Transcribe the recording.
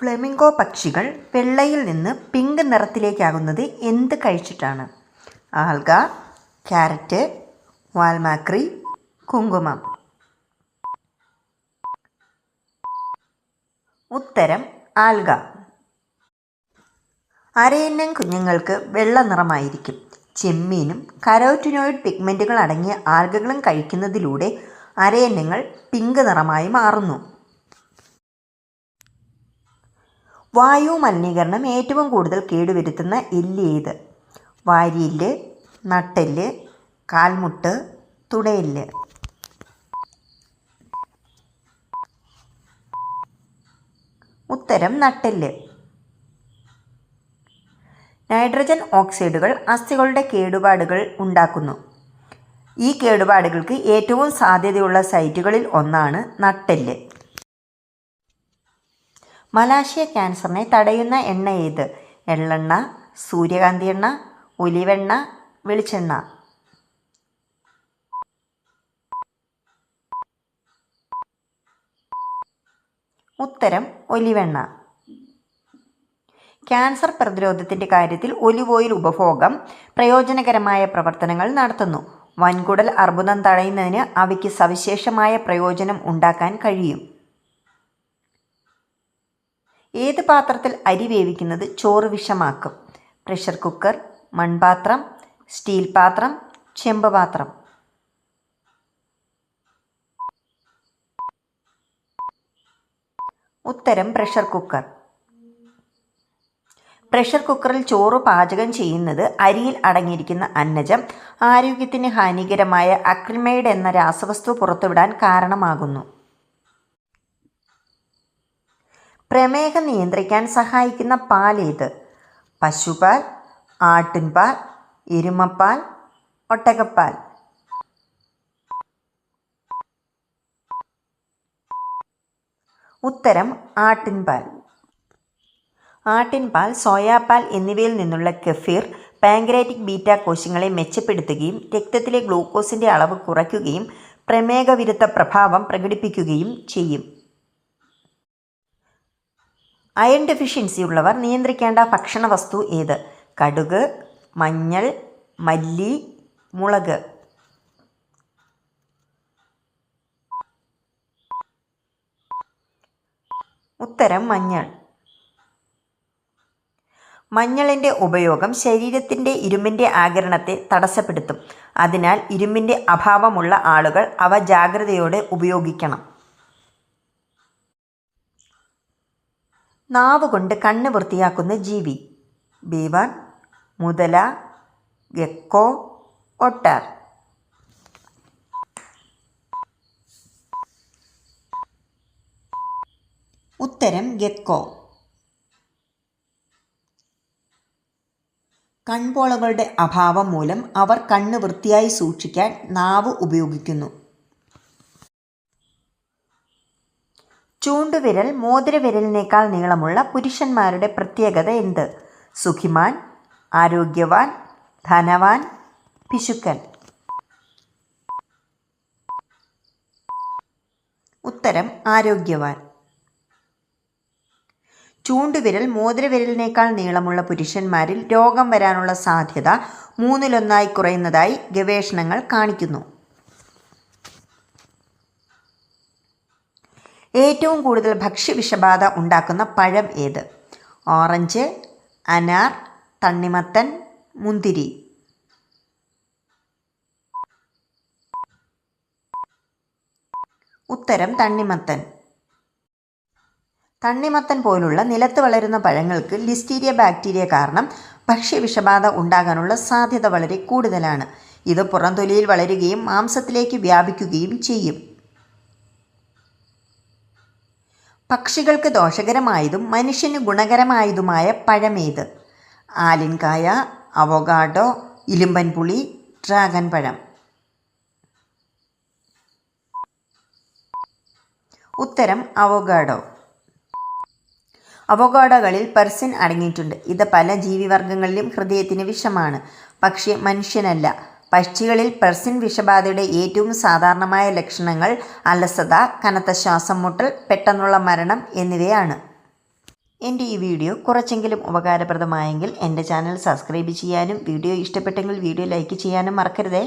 Flamingo പക്ഷികൾ വെള്ളയിൽ നിന്ന് pink നിറത്തിലേക്കാകുന്നത് എന്ത് കഴിച്ചിട്ടാണ്? ആൽഗ ക്യാരറ്റ് വാൽമാക്രി കുങ്കുമം. ഉത്തരം ആൽഗ. അരയിന്നം കുഞ്ഞുങ്ങൾക്ക് വെള്ള നിറമായിരിക്കും. ചെമ്മീനും കരോറ്റിനോയിഡ് പിഗ്മെന്റുകൾ അടങ്ങിയ ആൽഗകളും കഴിക്കുന്നതിലൂടെ അരയന്നങ്ങൾ പിങ്ക് നിറമായി മാറുന്നു. വായു മലിനീകരണം ഏറ്റവും കൂടുതൽ കേടുവരുത്തുന്ന എല്ല് ഏത്? വാരിയെല്ല് നട്ടെല്ല് കാൽമുട്ട് തുടയെല്ല്. ഉത്തരം നട്ടെല്ല്. നൈട്രജൻ ഓക്സൈഡുകൾ അസ്ഥികളുടെ കേടുപാടുകൾ ഉണ്ടാക്കുന്നു. ഈ കേടുപാടുകൾക്ക് ഏറ്റവും സാധ്യതയുള്ള സൈറ്റുകളിൽ ഒന്നാണ് നട്ടെല്ല്. മലാശയ ക്യാൻസറിനെ തടയുന്ന എണ്ണ ഏത്? എള്ളെണ്ണ സൂര്യകാന്തി എണ്ണ ഒലിവെണ്ണ വെളിച്ചെണ്ണ. ഉത്തരം ഒലിവെണ്ണ. ക്യാൻസർ പ്രതിരോധത്തിന്റെ കാര്യത്തിൽ ഒലിവ് ഓയിൽ ഉപഭോഗം പ്രയോജനകരമായ പ്രവർത്തനങ്ങൾ നടത്തുന്നു. വൻകുടൽ അർബുദം തടയുന്നതിന് അവയ്ക്ക് സവിശേഷമായ പ്രയോജനം ഉണ്ടാക്കാൻ കഴിയും. ഏത് പാത്രത്തിൽ അരി വേവിക്കുന്നത് ചോറ് വിഷമാക്കും? പ്രഷർ കുക്കർ മൺപാത്രം സ്റ്റീൽ പാത്രം ചെമ്പ് പാത്രം. ഉത്തരം പ്രഷർ കുക്കർ. പ്രഷർ കുക്കറിൽ ചോറ് പാചകം ചെയ്യുന്നത് അരിയിൽ അടങ്ങിയിരിക്കുന്ന അന്നജം ആരോഗ്യത്തിന് ഹാനികരമായ അക്രിമൈഡ് എന്ന രാസവസ്തു പുറത്തുവിടാൻ കാരണമാകുന്നു. പ്രമേഹം നിയന്ത്രിക്കാൻ സഹായിക്കുന്ന പാൽ ഏത്? പശുപാൽ ആട്ടിൻപാൽ എരുമപ്പാൽ ഒട്ടകപ്പാൽ. ഉത്തരം ആട്ടിൻപാൽ. ആട്ടിൻപാൽ സോയാപാൽ എന്നിവയിൽ നിന്നുള്ള കെഫീർ പാങ്ക്രാറ്റിക് ബീറ്റ കോശങ്ങളെ മെച്ചപ്പെടുത്തുകയും രക്തത്തിലെ ഗ്ലൂക്കോസിന്റെ അളവ് കുറയ്ക്കുകയും പ്രമേഹവിരുദ്ധ പ്രഭാവം പ്രകടിപ്പിക്കുകയും ചെയ്യും. അയൺ ഡെഫിഷ്യൻസി ഉള്ളവർ നിയന്ത്രിക്കേണ്ട ഭക്ഷണ വസ്തു ഏത്? കടുക് മഞ്ഞൾ മല്ലി മുളക്. ഉത്തരം മഞ്ഞൾ. മഞ്ഞളിന്റെ ഉപയോഗം ശരീരത്തിന്റെ ഇരുമ്പിന്റെ ആകിരണത്തെ തടസ്സപ്പെടുത്തും. അതിനാൽ ഇരുമ്പിന്റെ അഭാവമുള്ള ആളുകൾ അവ ജാഗ്രതയോടെ ഉപയോഗിക്കണം. നാവ് കൊണ്ട് കണ്ണ് വൃത്തിയാക്കുന്ന ജീവി. ബീവർ മുതല ഗെക്കോ ഒട്ടർ. ഉത്തരം ഗെക്കോ. കൺപോളകളുടെ അഭാവം മൂലം അവർ കണ്ണ് വൃത്തിയായി സൂക്ഷിക്കാൻ നാവ് ഉപയോഗിക്കുന്നു. ചൂണ്ടുവിരൽ മോതിരവിരലിനേക്കാൾ നീളമുള്ള പുരുഷന്മാരുടെ പ്രത്യേകത എന്ത്? സുഖിമാൻ ആരോഗ്യവാൻ ധനവാൻ പിശുക്കൻ. ഉത്തരം ആരോഗ്യവാൻ. ചൂണ്ടുവിരൽ മോതിരവിരലിനേക്കാൾ നീളമുള്ള പുരുഷന്മാരിൽ രോഗം വരാനുള്ള സാധ്യത മൂന്നിലൊന്നായി കുറയുന്നതായി ഗവേഷണങ്ങൾ കാണിക്കുന്നു. ഏറ്റവും കൂടുതൽ ഭക്ഷ്യവിഷബാധ ഉണ്ടാക്കുന്ന പഴം ഏത്? ഓറഞ്ച് അനാർ തണ്ണിമത്തൻ മുന്തിരി. ഉത്തരം തണ്ണിമത്തൻ. തണ്ണിമത്തൻ പോലുള്ള നിലത്ത് വളരുന്ന പഴങ്ങൾക്ക് ലിസ്റ്റീരിയ ബാക്ടീരിയ കാരണം ഭക്ഷ്യവിഷബാധ ഉണ്ടാകാനുള്ള സാധ്യത വളരെ കൂടുതലാണ്. ഇത് പുറംതൊലിയിൽ വളരുകയും മാംസത്തിലേക്ക് വ്യാപിക്കുകയും ചെയ്യും. പക്ഷികൾക്ക് ദോഷകരമായതും മനുഷ്യന് ഗുണകരമായതുമായ പഴമേത്. ആലിൻകായ അവോഗാഡോ ഇലുമ്പൻ പുളി ഡ്രാഗൺ പഴം. ഉത്തരം അവോഗാഡോ അവോഗാഡോകളിൽ പെർസിൻ അടങ്ങിയിട്ടുണ്ട്. ഇത് പല ജീവിവർഗങ്ങളിലും ഹൃദയത്തിന് വിഷമാണ്. പക്ഷേ മനുഷ്യനല്ല. പക്ഷികളിൽ പെർസിൻ വിഷബാധയുടെ ഏറ്റവും സാധാരണമായ ലക്ഷണങ്ങൾ അലസത കനത്ത ശ്വാസം മുട്ടൽ പെട്ടെന്നുള്ള മരണം എന്നിവയാണ്. എന്റെ ഈ വീഡിയോ കുറച്ചെങ്കിലും ഉപകാരപ്രദമായെങ്കിൽ എന്റെ ചാനൽ സബ്സ്ക്രൈബ് ചെയ്യാനും വീഡിയോ ഇഷ്ടപ്പെട്ടെങ്കിൽ വീഡിയോ ലൈക്ക് ചെയ്യാനും മറക്കരുതേ.